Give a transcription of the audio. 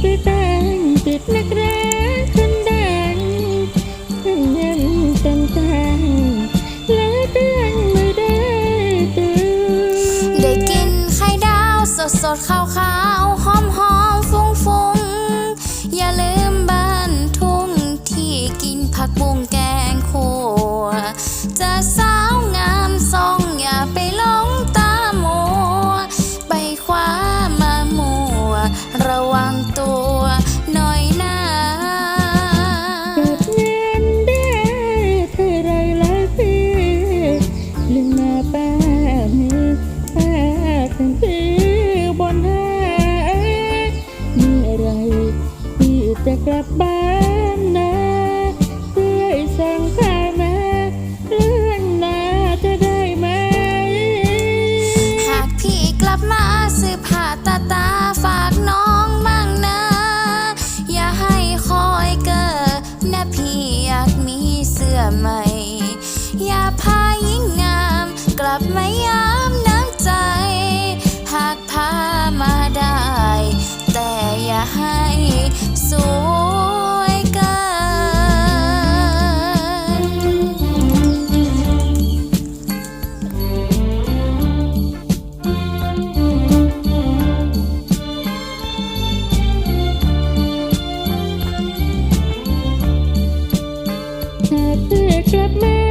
ไปตั้งจุดนักรัคนดังคนดัตันตัแล้วตั้งมาได้ตัวได้กินไข่ดาวสดสดขาวขาวหอมหอม กลับบ้านนะเพื่อสั่งข้าวมาเรื่องหนาจะได้ไหม หากพี่กลับมาซื้อผ้าตาตาฝากน้องบ้างนะ อย่าให้คอยเกิดนะพี่อยากมีเสื้อใหม่ อย่าพายิ่งงามกลับมายา trip me.